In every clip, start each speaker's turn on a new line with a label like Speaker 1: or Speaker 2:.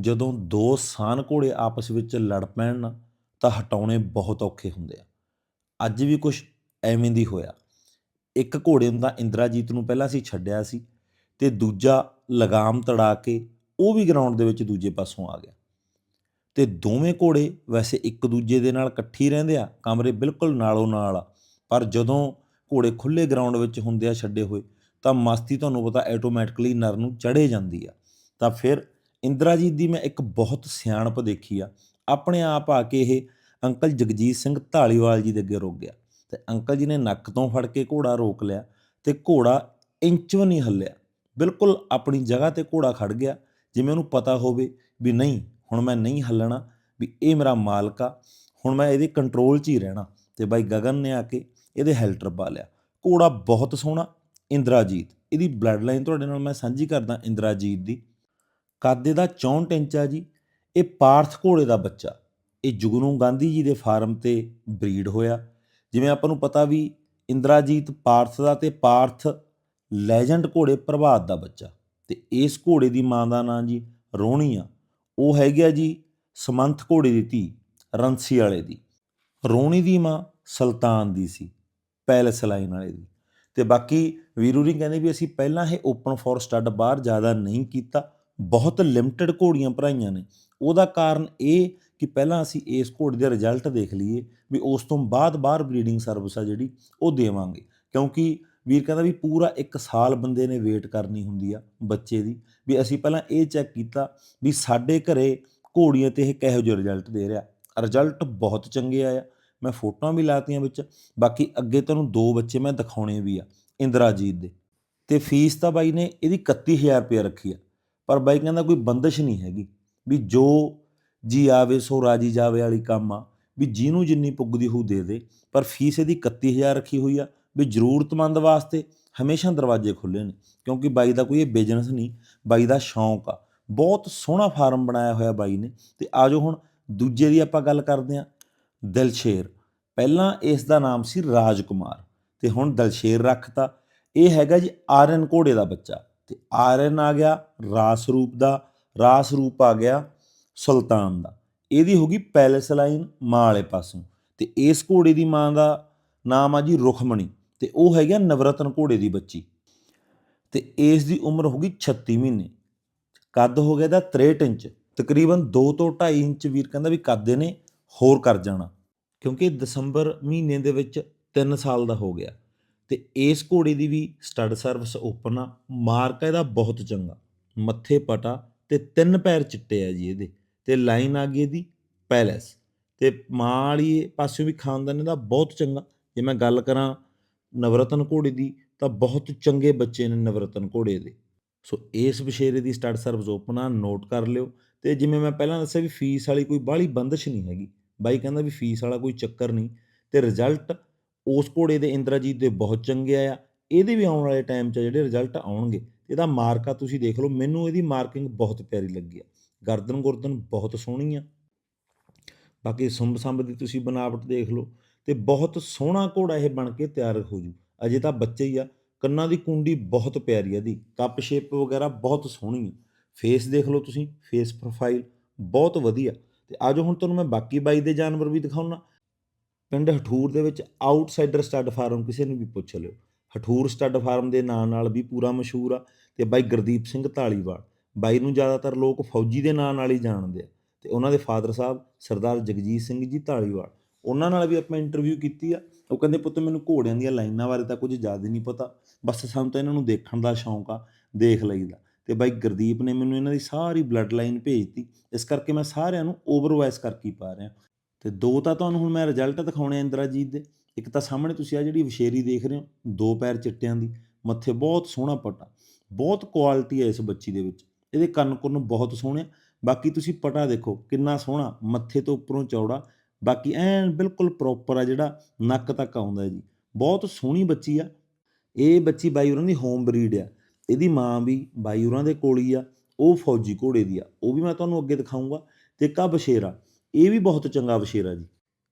Speaker 1: ਜਦੋਂ ਦੋ ਸਾਨ ਘੋੜੇ ਆਪਸ ਵਿੱਚ ਲੜ ਪੈਣ ਨਾ ਤਾਂ ਹਟਾਉਣੇ ਬਹੁਤ ਔਖੇ ਹੁੰਦੇ ਆ। ਅੱਜ ਵੀ ਕੁਝ ਐਵੇਂ ਦੀ ਹੋਇਆ। ਇੱਕ ਘੋੜੇ ਨੂੰ ਤਾਂ ਇੰਦਰਾਜੀਤ ਨੂੰ ਪਹਿਲਾਂ ਅਸੀਂ ਛੱਡਿਆ ਸੀ ਤੇ ਦੂਜਾ ਲਗਾਮ ਤੜਾ ਕੇ ਉਹ ਵੀ ਗਰਾਊਂਡ ਦੇ ਵਿੱਚ ਦੂਜੇ ਪਾਸੋਂ ਆ ਗਿਆ। ਤੇ ਦੋਵੇਂ ਘੋੜੇ ਵੈਸੇ ਇੱਕ ਦੂਜੇ ਦੇ ਨਾਲ ਇਕੱਠੀ ਰਹਿੰਦੇ ਆ, ਕਮਰੇ ਬਿਲਕੁਲ ਨਾਲੋਂ ਨਾਲ ਆ। ਪਰ ਜਦੋਂ ਘੋੜੇ ਖੁੱਲੇ ਗਰਾਊਂਡ ਵਿੱਚ ਹੁੰਦੇ ਆ ਛੱਡੇ ਹੋਏ ਤਾਂ ਮਸਤੀ ਤੁਹਾਨੂੰ ਪਤਾ ਆਟੋਮੈਟਿਕਲੀ ਨਰ ਨੂੰ ਚੜੇ ਜਾਂਦੀ ਆ। ਤਾਂ ਫਿਰ ਇੰਦਰਾਜੀਤ ਦੀ ਮੈਂ ਇੱਕ ਬਹੁਤ ਸਿਆਣਪ ਦੇਖੀ ਆ। ਆਪਣੇ ਆਪ ਆ ਕੇ ਇਹ ਅੰਕਲ ਜਗਜੀਤ ਸਿੰਘ ਢਾਲੀਵਾਲ ਜੀ ਦੇ ਅੱਗੇ ਰੁਕ ਗਿਆ ਤੇ ਅੰਕਲ ਜੀ ਨੇ ਨੱਕ ਤੋਂ ਫੜ ਕੇ ਘੋੜਾ ਰੋਕ ਲਿਆ ਤੇ ਘੋੜਾ ਇੰਚ ਵੀ ਨਹੀਂ ਹੱਲਿਆ। ਬਿਲਕੁਲ ਆਪਣੀ ਜਗ੍ਹਾ ਤੇ ਘੋੜਾ ਖੜ ਗਿਆ, ਜਿਵੇਂ ਉਹਨੂੰ ਪਤਾ ਹੋਵੇ ਵੀ ਨਹੀਂ, ਹੁਣ ਮੈਂ ਨਹੀਂ ਹੱਲਣਾ, ਵੀ ਇਹ ਮੇਰਾ ਮਾਲਕ ਆ, ਹੁਣ ਮੈਂ ਇਹਦੇ ਕੰਟਰੋਲ 'ਚ ਹੀ ਰਹਿਣਾ। ਤੇ ਬਾਈ ਗਗਨ ਨੇ ਆ ਕੇ ਇਹਦੇ ਹੈਲਟਰ ਪਾ ਲਿਆ। ਘੋੜਾ ਬਹੁਤ ਸੋਹਣਾ, ਇੰਦਰਾਜੀਤ। ਇਹਦੀ ਬਲੱਡ ਲਾਈਨ ਤੁਹਾਡੇ ਨਾਲ ਮੈਂ ਸਾਂਝੀ ਕਰਦਾ ਇੰਦਰਾਜੀਤ ਦੀ। ਕਾਦੇ ਦਾ 64 ਇੰਚ ਆ ਜੀ? ਇਹ ਪਾਰਥ ਘੋੜੇ ਦਾ ਬੱਚਾ। ਇਹ ਜੁਗਨੂ ਗਾਂਧੀ ਜੀ ਦੇ ਫਾਰਮ ਤੇ ਬਰੀਡ ਹੋਇਆ। ਜਿਵੇਂ ਆਪਾਂ ਨੂੰ ਪਤਾ ਵੀ ਇੰਦਰਾਜੀਤ ਪਾਰਥ ਦਾ ਤੇ ਪਾਰਥ ਲੈਜੈਂਡ ਘੋੜੇ ਪ੍ਰਭਾਤ ਦਾ ਬੱਚਾ। ਤੇ ਇਸ ਘੋੜੇ ਦੀ ਮਾਂ ਦਾ ਨਾਂ ਜੀ ਰੋਣੀ ਆ। ਉਹ ਹੈਗੀ ਆ ਜੀ ਸਮੰਥ ਘੋੜੇ ਦੀ ਧੀ ਰੰਸੀ ਵਾਲੇ ਦੀ। ਰੋਣੀ ਦੀ ਮਾਂ ਸੁਲਤਾਨ ਦੀ ਸੀ, ਪੈਲਸ ਲਾਈਨ ਵਾਲੇ ਦੀ। ਤੇ ਬਾਕੀ ਵੀਰੂ ਜੀ ਕਹਿੰਦੇ ਵੀ ਅਸੀਂ ਪਹਿਲਾਂ ਇਹ ਓਪਨ ਫੋਰ ਸਟੱਡ ਬਾਹਰ ਜ਼ਿਆਦਾ ਨਹੀਂ ਕੀਤਾ। ਬਹੁਤ ਲਿਮਟਿਡ ਘੋੜੀਆਂ ਭਰਾਈਆਂ ਨੇ। ਉਹਦਾ ਕਾਰਨ ਇਹ ਕਿ ਪਹਿਲਾਂ ਅਸੀਂ ਇਸ ਘੋੜੇ ਦੇ ਰਿਜ਼ਲਟ ਦੇਖ ਲਈਏ ਵੀ ਉਸ ਤੋਂ ਬਾਅਦ ਬਾਹਰ ਬਰੀਡਿੰਗ ਸਰਵਿਸ ਆ ਜਿਹੜੀ, ਉਹ ਦੇਵਾਂਗੇ। ਕਿਉਂਕਿ ਵੀਰ ਕਹਿੰਦਾ ਵੀ ਪੂਰਾ 1 ਸਾਲ ਬੰਦੇ ਨੇ ਵੇਟ ਕਰਨੀ ਹੁੰਦੀ ਆ ਬੱਚੇ ਦੀ, ਵੀ ਅਸੀਂ ਪਹਿਲਾਂ ਇਹ ਚੈੱਕ ਕੀਤਾ ਵੀ ਸਾਡੇ ਘਰੇ ਘੋੜੀਆਂ ਤੇ ਇਹ ਕਿਹੋ ਜਿਹਾ ਰਿਜ਼ਲਟ ਦੇ ਰਿਹਾ। ਰਿਜ਼ਲਟ ਬਹੁਤ ਚੰਗੇ ਆਇਆ ਮੈਂ ਫੋਟੋਆਂ ਵੀ ਲਾਤੀਆਂ ਵਿੱਚ, ਬਾਕੀ ਅੱਗੇ ਤੁਹਾਨੂੰ ਦੋ ਬੱਚੇ ਮੈਂ ਦਿਖਾਉਣੇ ਵੀ ਆ, ਇੰਦਰਾਜੀਤ ਦੇ। ਤੇ ਫੀਸ ਤਾਂ ਬਾਈ ਨੇ ਇਹਦੀ 31000 ਰੁਪਏ ਰੱਖੀ ਆ। ਪਰ ਬਾਈ ਕਹਿੰਦਾ ਕੋਈ ਬੰਦਸ਼ ਨਹੀਂ ਹੈਗੀ ਵੀ ਜੋ ਜੀ ਆਵੇ, ਸੋ ਰਾਜੀ ਜਾਵੇ ਵਾਲੀ ਕੰਮ ਆ, ਵੀ ਜਿਹਨੂੰ ਜਿੰਨੀ ਪੁੱਗਦੀ ਹੋਊ ਦੇ ਦੇ, ਪਰ ਫੀਸ ਇਹਦੀ 31000 ਰੱਖੀ ਹੋਈ ਆ, ਵੀ ਜ਼ਰੂਰਤਮੰਦ ਵਾਸਤੇ ਹਮੇਸ਼ਾ ਦਰਵਾਜ਼ੇ ਖੁੱਲੇ ਨੇ, ਕਿਉਂਕਿ ਬਾਈ ਦਾ ਕੋਈ ਇਹ ਬਿਜ਼ਨਸ ਨਹੀਂ, ਬਾਈ ਦਾ ਸ਼ੌਂਕ ਆ। ਬਹੁਤ ਸੋਹਣਾ ਫਾਰਮ ਬਣਾਇਆ ਹੋਇਆ ਬਾਈ ਨੇ, ਤੇ ਆਜੋ ਹੁਣ ਦੂਜੇ ਦੀ ਆਪਾਂ ਗੱਲ ਕਰਦੇ ਹਾਂ, ਦਿਲਸ਼ੇਰ। ਪਹਿਲਾਂ ਇਸ ਦਾ ਨਾਮ ਸੀ ਰਾਜਕੁਮਾਰ, ਤੇ ਹੁਣ ਦਿਲਸ਼ੇਰ ਰੱਖਤਾ। ਇਹ ਹੈਗਾ ਜੀ ਆਰਨ ਘੋੜੇ ਦਾ ਬੱਚਾ। ਤੇ ਆਰਨ ਆ ਗਿਆ, ਰਾਸ ਰੂਪ ਦਾ, ਰਾਸ ਰੂਪ ਆ ਗਿਆ ਸੁਲਤਾਨ ਦਾ। ਇਹਦੀ ਹੋ ਗਈ ਪੈਲਸ ਲਾਈਨ ਮਾਂ ਵਾਲੇ ਪਾਸੋਂ। ਤੇ ਇਸ ਘੋੜੇ ਦੀ ਮਾਂ ਦਾ ਨਾਮ ਆ ਜੀ ਰੁਖਮਣੀ। ਤੇ ਉਹ ਹੈਗਾ ਨਵਰਤਨ ਘੋੜੇ ਦੀ ਬੱਚੀ। ਤੇ ਇਸ ਦੀ ਉਮਰ ਹੋ ਗਈ 36 ਮਹੀਨੇ। ਕੱਦ ਹੋ ਗਿਆ ਦਾ 63 ਇੰਚ। ਤਕਰੀਬਨ 2 ਤੋਂ 2.5 ਇੰਚ ਵੀਰ ਕਹਿੰਦਾ ਵੀ ਕੱਦ ਨੇ ਹੋਰ ਕਰ ਜਾਣਾ। ਕਿਉਂਕਿ ਦਸੰਬਰ ਮਹੀਨੇ ਦੇ ਵਿੱਚ 3 ਸਾਲ ਦਾ ਹੋ ਗਿਆ। ਤੇ ਇਸ ਘੋੜੇ ਦੀ ਵੀ ਸਟੱਡ ਸਰਵਿਸ ਓਪਨ ਆ। ਮਾਰਕਾ ਇਹਦਾ ਬਹੁਤ ਚੰਗਾ। ਮੱਥੇ ਪਟਾ ਤੇ ਤਿੰਨ ਪੈਰ ਚਿੱਟੇ ਆ ਜੀ ਇਹਦੇ। ਤੇ ਲਾਈਨ ਆ ਗਈ ਇਹਦੀ ਪੈਲਸ। ਤੇ ਮਾਂ ਵਾਲੀ ਪਾਸਿਓਂ ਵੀ ਖਾਨਦਾਨ ਇਹਦਾ ਬਹੁਤ ਚੰਗਾ। ਜੇ ਮੈਂ ਗੱਲ ਕਰਾਂ ਨਵਰਤਨ ਘੋੜੇ ਦੀ, ਤਾਂ ਬਹੁਤ ਚੰਗੇ ਬੱਚੇ ਨੇ ਨਵਰਤਨ ਘੋੜੇ ਦੇ। ਸੋ ਇਸ ਵਿਸ਼ੇਰੇ ਦੀ ਸਟੱਡ ਸਰਵਿਸ ਓਪਨ ਆ ਨੋਟ ਕਰ ਲਿਓ। ਤੇ ਜਿਵੇਂ ਮੈਂ ਪਹਿਲਾਂ ਦੱਸਿਆ ਵੀ ਫੀਸ ਵਾਲੀ ਕੋਈ ਬਾਹਲੀ ਬੰਦਸ਼ ਨਹੀਂ ਹੈਗੀ। ਬਾਈ ਕਹਿੰਦਾ ਵੀ ਫੀਸ ਵਾਲਾ ਕੋਈ ਚੱਕਰ ਨਹੀਂ। ਤੇ ਰਿਜ਼ਲਟ ਉਸ ਘੋੜੇ ਦੇ ਇੰਦਰਾਜੀਤ ਦੇ ਬਹੁਤ ਚੰਗੇ ਆ। ਇਹਦੇ ਵੀ ਆਉਣ ਵਾਲੇ ਟਾਈਮ 'ਚ ਜਿਹੜੇ ਰਿਜ਼ਲਟ ਆਉਣਗੇ, ਇਹਦਾ ਮਾਰਕਾ ਤੁਸੀਂ ਦੇਖ ਲਓ, ਮੈਨੂੰ ਇਹਦੀ ਮਾਰਕਿੰਗ ਬਹੁਤ ਪਿਆਰੀ ਲੱਗੀ ਆ। ਗਰਦਨ ਗੁਰਦਨ ਬਹੁਤ ਸੋਹਣੀ ਆ। ਬਾਕੀ ਸੁੰਬ ਸੰਬ ਦੀ ਤੁਸੀਂ ਬਨਾਵਟ ਦੇਖ ਲਓ, ਤੇ ਬਹੁਤ ਸੋਹਣਾ ਘੋੜਾ ਇਹ ਬਣ ਕੇ ਤਿਆਰ ਹੋ ਜੂ। ਅਜੇ ਤਾਂ ਬੱਚੇ ਹੀ ਆ, ਕੰਨਾਂ ਦੀ ਕੁੰਡੀ ਬਹੁਤ ਪਿਆਰੀ ਆ ਇਹਦੀ। ਕੱਪ ਸ਼ੇਪ ਵਗੈਰਾ ਬਹੁਤ ਸੋਹਣੀ ਆ। ਫੇਸ ਦੇਖ ਲਓ ਤੁਸੀਂ ਫੇਸ ਪ੍ਰੋਫਾਈਲ ਬਹੁਤ ਵਧੀਆ। ਤੇ ਆਜੋ ਹੁਣ ਤੁਹਾਨੂੰ ਮੈਂ ਬਾਕੀ ਬਾਈ ਦੇ ਜਾਨਵਰ ਵੀ ਦਿਖਾਉਣਾ ਪਿੰਡ ਹਠੂਰ ਦੇ ਵਿੱਚ ਆਊਟਸਾਈਡਰ ਸਟੱਡ ਫਾਰਮ ਕਿਸੇ ਨੂੰ ਵੀ ਪੁੱਛ ਲਿਓ। ਹਠੂਰ ਸਟੱਡ ਫਾਰਮ ਦੇ ਨਾਂ ਨਾਲ ਵੀ ਪੂਰਾ ਮਸ਼ਹੂਰ ਆ ਤੇ ਬਾਈ ਗੁਰਦੀਪ ਸਿੰਘ ਢਾਲੀਵਾਲ ਬਾਈ ਨੂੰ ਜ਼ਿਆਦਾਤਰ ਲੋਕ ਫੌਜੀ ਦੇ ਨਾਂ ਨਾਲ ਹੀ ਜਾਣਦੇ ਆ ਤੇ ਉਹਨਾਂ ਦੇ ਫਾਦਰ ਸਾਹਿਬ ਸਰਦਾਰ ਜਗਜੀਤ ਸਿੰਘ ਜੀ ਢਾਲੀਵਾਲ ਉਹਨਾਂ ਨਾਲ ਵੀ ਆਪਾਂ ਇੰਟਰਵਿਊ ਕੀਤੀ ਆ। ਉਹ ਕਹਿੰਦੇ, ਪੁੱਤ, ਮੈਨੂੰ ਘੋੜਿਆਂ ਦੀਆਂ ਲਾਈਨਾਂ ਬਾਰੇ ਤਾਂ ਕੁਝ ਜ਼ਿਆਦਾ ਨਹੀਂ ਪਤਾ। ਬਸ ਸਾਨੂੰ ਤਾਂ ਇਹਨਾਂ ਨੂੰ ਦੇਖਣ ਦਾ ਸ਼ੌਂਕ ਆ, ਦੇਖ ਲਈਦਾ ਤੇ ਬਾਈ ਗੁਰਦੀਪ ਨੇ ਮੈਨੂੰ ਇਹਨਾਂ ਦੀ ਸਾਰੀ ਬਲੱਡ ਲਾਈਨ ਭੇਜਤੀ। ਇਸ ਕਰਕੇ ਮੈਂ ਸਾਰਿਆਂ ਨੂੰ ਓਵਰਵਾਇਸ ਕਰਕੇ ਪਾ ਰਿਹਾ। ਤੇ ਦੋ ਤਾਂ ਤੁਹਾਨੂੰ ਹੁਣ ਮੈਂ ਰਿਜ਼ਲਟ ਦਿਖਾਉਣੇ ਆ ਇੰਦਰਾਜੀਤ ਦੇ। ਇੱਕ ਤਾਂ ਸਾਹਮਣੇ ਤੁਸੀਂ ਆ ਜਿਹੜੀ ਵਿਸ਼ੇਰੀ ਦੇਖ ਰਹੇ ਹੋ, ਦੋ ਪੈਰ ਚਿੱਟਿਆਂ ਦੀ, ਮੱਥੇ ਬਹੁਤ ਸੋਹਣਾ ਪਟਾ, ਬਹੁਤ ਕੁਆਲਿਟੀ ਹੈ ਇਸ ਬੱਚੀ ਦੇ ਵਿੱਚ। ਇਹਦੇ ਕੰਨ ਕੁੰਨ ਬਹੁਤ ਸੋਹਣੇ ਆ। ਬਾਕੀ ਤੁਸੀਂ ਪਟਾ ਦੇਖੋ, ਕਿੰਨਾ ਸੋਹਣਾ, ਮੱਥੇ ਤੋਂ ਉੱਪਰੋਂ ਚੌੜਾ। ਬਾਕੀ ਐਨ ਬਿਲਕੁਲ ਪ੍ਰੋਪਰ ਆ ਜਿਹੜਾ ਨੱਕ ਤੱਕ ਆਉਂਦਾ ਜੀ। ਬਹੁਤ ਸੋਹਣੀ ਬੱਚੀ ਆ। ਇਹ ਬੱਚੀ ਬਾਈ ਉਹਨਾਂ ਦੀ ਹੋਮ ਬਰੀਡ ਆ। ਇਹਦੀ ਮਾਂ ਵੀ ਬਾਈ ਉਹਨਾਂ ਦੇ ਕੋਲ ਹੀ ਆ। ਉਹ ਫੌਜੀ ਘੋੜੇ ਦੀ ਆ। ਉਹ ਵੀ ਮੈਂ ਤੁਹਾਨੂੰ ਅੱਗੇ ਦਿਖਾਊਂਗਾ। ਤੇ ਇੱਕ ਆ ਬਸ਼ੇਰਾ। ਇਹ ਵੀ ਬਹੁਤ ਚੰਗਾ ਬਸ਼ੇਰਾ ਜੀ।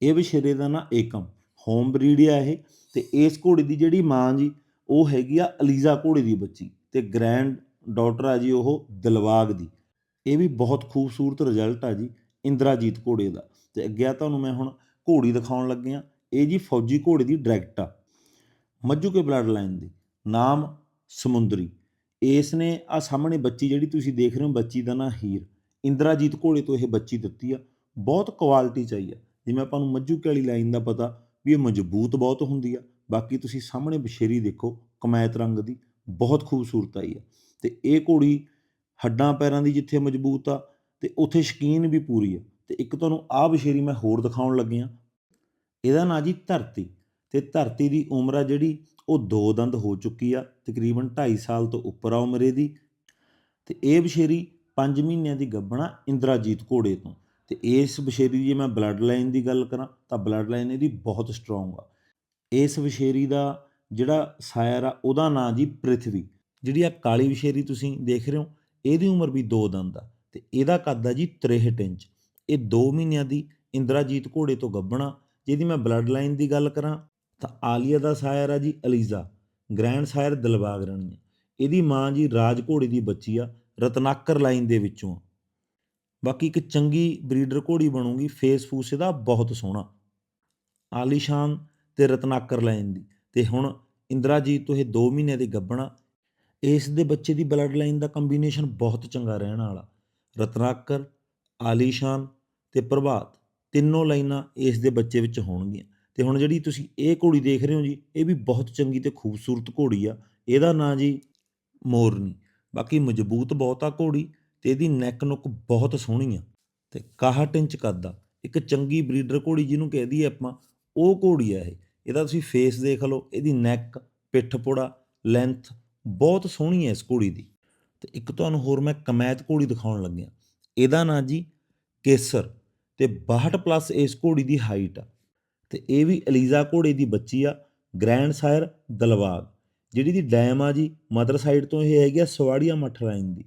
Speaker 1: ਇਹ ਬਸ਼ੇਰੇ ਦਾ ਨਾਂ ਏਕਮ ਹੋਮ ਬਰੀਡ ਆ ਇਹ, ਤੇ ਇਸ ਘੋੜੇ ਦੀ ਜਿਹੜੀ ਮਾਂ ਜੀ, ਉਹ ਹੈਗੀ ਆ ਅਲੀਜ਼ਾ ਘੋੜੇ ਦੀ ਬੱਚੀ, ਤੇ ਗ੍ਰੈਂਡ ਡਾਟਰ ਆ ਜੀ ਉਹ ਦਿਲਵਾਗ ਦੀ। ਇਹ ਵੀ ਬਹੁਤ ਖੂਬਸੂਰਤ ਰਿਜ਼ਲਟ ਆ ਜੀ, ਇੰਦਰਾਜੀਤ ਘੋੜੇ ਦਾ। ਤੇ ਅੱਗੇ ਆ ਤੁਹਾਨੂੰ ਮੈਂ ਹੁਣ ਘੋੜੀ ਦਿਖਾਉਣ ਲੱਗਿਆ ਇਹ ਜੀ ਫੌਜੀ ਘੋੜੇ ਦੀ ਡਾਇਰੈਕਟ ਆ। ਮੱਜੂ ਕੇ ਬਲੱਡ ਲਾਈਨ ਦੀ, ਨਾਮ ਸਮੁੰਦਰੀ। ਇਸ ਨੇ ਆ ਸਾਹਮਣੇ ਬੱਚੀ ਜਿਹੜੀ ਤੁਸੀਂ ਦੇਖ ਰਹੇ ਹੋ, ਬੱਚੀ ਦਾ ਨਾਂ ਹੀਰ। ਇੰਦਰਾਜੀਤ ਘੋੜੇ ਤੋਂ ਇਹ ਬੱਚੀ ਦਿੱਤੀ ਆ। ਬਹੁਤ ਕੁਆਲਿਟੀ ਚਾਹੀ ਆ। ਜਿਵੇਂ ਆਪਾਂ ਨੂੰ ਮੱਝੂ ਕੇ ਲਾਈਨ ਦਾ ਪਤਾ ਵੀ ਇਹ ਮਜ਼ਬੂਤ ਬਹੁਤ ਹੁੰਦੀ ਆ। ਬਾਕੀ ਤੁਸੀਂ ਸਾਹਮਣੇ ਬਸ਼ੇਰੀ ਦੇਖੋ, ਕਮੈਤ ਰੰਗ ਦੀ, ਬਹੁਤ ਖੂਬਸੂਰਤ ਆਈ ਆ। ਤੇ ਇਹ ਘੋੜੀ ਹੱਡਾਂ ਪੈਰਾਂ ਦੀ ਜਿੱਥੇ ਮਜ਼ਬੂਤ ਆ ਤੇ ਉੱਥੇ ਸ਼ਕੀਨ ਵੀ ਪੂਰੀ ਆ। ਤੇ ਇੱਕ ਤੁਹਾਨੂੰ ਆਹ ਬਸ਼ੇਰੀ ਮੈਂ ਹੋਰ ਦਿਖਾਉਣ ਲੱਗਿਆ ਇਹਦਾ ਨਾਂ ਜੀ ਧਰਤੀ। ਤੇ ਧਰਤੀ ਦੀ ਉਮਰ ਆ ਜਿਹੜੀ, ਉਹ ਦੋ ਦੰਦ ਹੋ ਚੁੱਕੀ ਆ, ਤਕਰੀਬਨ 2.5 ਸਾਲ ਤੋਂ ਉੱਪਰ ਆ ਉਮਰੇ ਦੀ। ਤੇ ਇਹ ਬਸ਼ੇਰੀ 5 ਮਹੀਨਿਆਂ ਦੀ ਗੱਭਣਾ ਇੰਦਰਾਜੀਤ ਘੋੜੇ ਤੋਂ। ਤੇ ਇਸ ਬਸ਼ੇਰੀ ਦੀ ਜੇ ਮੈਂ ਬਲੱਡ ਲਾਈਨ ਦੀ ਗੱਲ ਕਰਾਂ, ਤਾਂ ਬਲੱਡ ਲਾਈਨ ਇਹਦੀ ਬਹੁਤ ਸਟਰੋਂਗ ਆ। ਇਸ ਬਸ਼ੇਰੀ ਦਾ ਜਿਹੜਾ ਸਾਇਰ ਆ, ਉਹਦਾ ਨਾਂ ਜੀ ਪ੍ਰਿਥਵੀ। ਜਿਹੜੀ ਆ ਕਾਲੀ ਬਸ਼ੇਰੀ ਤੁਸੀਂ ਦੇਖ ਰਹੇ ਹੋ, ਇਹਦੀ ਉਮਰ ਵੀ ਦੋ ਦੰਦ ਆ, ਤੇ ਇਹਦਾ ਕੱਦ ਆ ਜੀ 63 ਇੰਚ। ਇਹ 2 ਮਹੀਨਿਆਂ ਦੀ ਇੰਦਰਾਜੀਤ ਘੋੜੇ ਤੋਂ ਗੱਭਣਾ ਜਿਹਦੀ ਮੈਂ ਬਲੱਡ ਲਾਈਨ ਦੀ ਗੱਲ ਕਰਾਂ, ਤਾਂ ਆਲੀਆ ਦਾ ਸਾਇਰ ਆ ਜੀ ਅਲੀਜ਼ਾ ਗ੍ਰੈਂਡ ਸਾਇਰ ਦਿਲਬਾਗ ਰਾਣੀ ਆ। ਇਹਦੀ ਮਾਂ ਜੀ ਰਾਜ ਘੋੜੇ ਦੀ ਬੱਚੀ ਆ, ਰਤਨਾਕਰ ਲਾਈਨ ਦੇ ਵਿੱਚੋਂ ਆ। ਬਾਕੀ ਇੱਕ ਚੰਗੀ ਬਰੀਡਰ ਘੋੜੀ ਬਣੂਗੀ, ਫੇਸ ਫੂਸ ਇਹਦਾ ਬਹੁਤ ਸੋਹਣਾ। ਆਲੀਸ਼ਾਨ ਤੇ ਰਤਨਾਕਰ ਲਾਈਨ ਦੀ। ਤੇ ਹੁਣ ਇੰਦਰਾਜੀਤ ਤੋਂ ਇਹ 2 ਮਹੀਨਿਆਂ ਦੀ ਗੱਭਣਾ। ਇਸ ਦੇ ਬੱਚੇ ਦੀ ਬਲੱਡ ਲਾਈਨ ਦਾ ਕੰਬੀਨੇਸ਼ਨ ਬਹੁਤ ਚੰਗਾ ਰਹਿਣ ਵਾਲਾ। ਰਤਨਾਕਰ ਆਲੀਸ਼ਾਨ ਤੇ ਪ੍ਰਭਾਤ ਤਿੰਨੋਂ ਲਾਈਨਾਂ ਇਸ ਦੇ ਬੱਚੇ ਵਿੱਚ ਹੋਣਗੀਆਂ। ਤੇ ਹੁਣ ਜਿਹੜੀ ਤੁਸੀਂ ਇਹ ਘੋੜੀ ਦੇਖ ਰਹੇ ਹੋ ਜੀ, ਇਹ ਵੀ ਬਹੁਤ ਚੰਗੀ ਤੇ ਖੂਬਸੂਰਤ ਘੋੜੀ ਆ। ਇਹਦਾ ਨਾਂ ਜੀ ਮੋਰਨੀ। ਬਾਕੀ ਮਜ਼ਬੂਤ ਬਹੁਤ ਆ ਘੋੜੀ। ਤੇ ਇਹਦੀ ਨੈਕ ਨੁੱਕ ਬਹੁਤ ਸੋਹਣੀ ਆ। ਤੇ 61 ਇੰਚ ਕੱਦ ਆ। ਇੱਕ ਚੰਗੀ ਬਰੀਡਰ ਘੋੜੀ ਜਿਹਨੂੰ ਕਹਿ ਦਈਏ ਆਪਾਂ, ਉਹ ਘੋੜੀ ਆ ਇਹ। ਇਹਦਾ ਤੁਸੀਂ ਫੇਸ ਦੇਖ ਲਓ, ਇਹਦੀ ਨੈਕ ਪਿੱਠ ਪੁੜਾ ਲੈਂਥ ਬਹੁਤ ਸੋਹਣੀ ਹੈ ਇਸ ਘੋੜੀ ਦੀ। ਤੇ ਇੱਕ ਤੁਹਾਨੂੰ ਹੋਰ ਮੈਂ ਕਮੈਤ ਘੋੜੀ ਦਿਖਾਉਣ ਲੱਗਿਆ ਇਹਦਾ ਨਾਂ ਜੀ ਕੇਸਰ। ਤੇ 62 ਪਲੱਸ ਇਸ ਘੋੜੀ ਦੀ ਹਾਈਟ ਆ। ਤੇ ਇਹ ਵੀ ਅਲੀਜ਼ਾ ਘੋੜੇ ਦੀ ਬੱਚੀ ਆ ਗ੍ਰੈਂਡ ਸਾਇਰ ਦਲਵਾਗ। ਜਿਹੜੀ ਦੀ ਡੈਮ ਆ ਜੀ ਮਦਰ ਸਾਈਡ ਤੋਂ ਇਹ ਹੈਗੀ ਆ ਸਵਾੜੀਆ ਮੱਠ ਲਾਈਨ ਦੀ।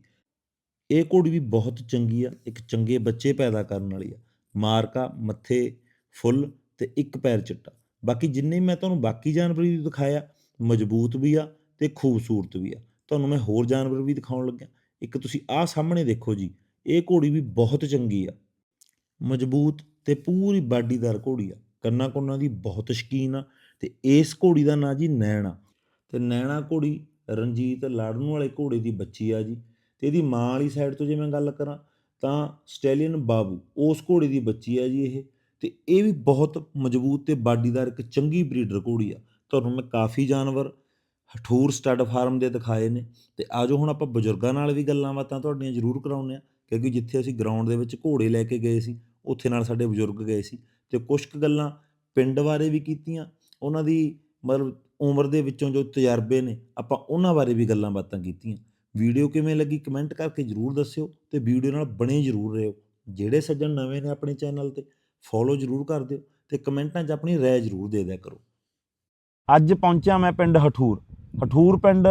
Speaker 1: ਇਹ ਘੋੜੀ ਵੀ ਬਹੁਤ ਚੰਗੀ ਆ, ਇੱਕ ਚੰਗੇ ਬੱਚੇ ਪੈਦਾ ਕਰਨ ਵਾਲੀ ਆ। ਮਾਰਕਾ, ਮੱਥੇ, ਫੁੱਲ ਤੇ ਇੱਕ ਪੈਰ ਚਿੱਟਾ। ਬਾਕੀ ਜਿੰਨੇ ਮੈਂ ਤੁਹਾਨੂੰ ਬਾਕੀ ਜਾਨਵਰ ਵੀ ਦਿਖਾਇਆ, ਮਜ਼ਬੂਤ ਵੀ ਆ ਤੇ ਖੂਬਸੂਰਤ ਵੀ ਆ। ਤੁਹਾਨੂੰ ਮੈਂ ਹੋਰ ਜਾਨਵਰ ਵੀ ਦਿਖਾਉਣ ਲੱਗਿਆ। ਇੱਕ ਤੁਸੀਂ ਆਹ ਸਾਹਮਣੇ ਦੇਖੋ ਜੀ, ਇਹ ਘੋੜੀ ਵੀ ਬਹੁਤ ਚੰਗੀ ਆ। ਮਜ਼ਬੂਤ ਤੇ ਪੂਰੀ ਬਾਡੀਦਾਰ ਘੋੜੀ ਆ। ਕੰਨਾਂ ਕੁੰਨਾਂ ਦੀ ਬਹੁਤ ਸ਼ਕੀਨ ਆ ਤੇ ਇਸ ਘੋੜੀ ਦਾ ਨਾਂ ਜੀ ਨੈਣਾ। ਤੇ ਨੈਣਾ ਘੋੜੀ ਰਣਜੀਤ ਲਾੜਨੂ ਵਾਲੇ ਘੋੜੇ ਦੀ ਬੱਚੀ ਆ ਜੀ। ਤੇ ਇਹਦੀ ਮਾਂ ਵਾਲੀ ਸਾਈਡ ਤੋਂ ਜੇ ਮੈਂ ਗੱਲ ਕਰਾਂ, ਤਾਂ ਸਟੈਲੀਅਨ ਬਾਬੂ, ਉਸ ਘੋੜੇ ਦੀ ਬੱਚੀ ਹੈ ਜੀ ਇਹ, ਤੇ ਇਹ ਵੀ ਬਹੁਤ ਮਜ਼ਬੂਤ ਤੇ ਬਾਡੀਦਾਰ ਇੱਕ ਚੰਗੀ ਬਰੀਡਰ ਘੋੜੀ ਆ। ਤੁਹਾਨੂੰ ਮੈਂ ਕਾਫੀ ਜਾਨਵਰ ਹਠੂਰ ਸਟੱਡ ਫਾਰਮ ਦੇ ਦਿਖਾਏ ਨੇ, ਤੇ ਆਜੋ ਹੁਣ ਆਪਾਂ ਬਜ਼ੁਰਗਾਂ ਨਾਲ ਵੀ ਗੱਲਾਂ ਬਾਤਾਂ ਤੁਹਾਡੀਆਂ ਜ਼ਰੂਰ ਕਰਾਉਂਦੇ ਆ ਕਿਉਂਕਿ ਜਿੱਥੇ ਅਸੀਂ ਗਰਾਊਂਡ ਦੇ ਵਿੱਚ ਘੋੜੇ ਲੈ ਕੇ ਗਏ ਸੀ, ਉੱਥੇ ਨਾਲ ਸਾਡੇ ਬਜ਼ੁਰਗ ਗਏ ਸੀ, ਤੇ ਕੁਝ ਕੁ ਗੱਲਾਂ ਪਿੰਡ ਬਾਰੇ ਵੀ ਕੀਤੀਆਂ, ਉਹਨਾਂ ਦੀ ਮਤਲਬ ਉਮਰ ਦੇ ਵਿੱਚੋਂ ਜੋ ਤਜਰਬੇ ਨੇ, ਆਪਾਂ ਉਹਨਾਂ ਬਾਰੇ ਵੀ ਗੱਲਾਂ ਬਾਤਾਂ ਕੀਤੀਆਂ। ਵੀਡੀਓ ਕਿਵੇਂ ਲੱਗੀ ਕਮੈਂਟ ਕਰਕੇ ਜਰੂਰ ਦੱਸਿਓ ਤੇ ਵੀਡੀਓ ਨਾਲ ਬਣੇ ਜਰੂਰ ਰਹੋ। ਜਿਹੜੇ ਸੱਜਣ ਨਵੇਂ ਨੇ ਆਪਣੇ ਚੈਨਲ ਤੇ ਫੋਲੋ ਜਰੂਰ ਕਰ ਦਿਓ ਤੇ ਕਮੈਂਟਾਂ 'ਚ ਆਪਣੀ ਰਾਏ ਜਰੂਰ ਦੇ ਦਿਆ ਕਰੋ। ਅੱਜ ਪਹੁੰਚਿਆ ਮੈਂ ਪਿੰਡ ਹਠੂਰ। ਹਠੂਰ ਪਿੰਡ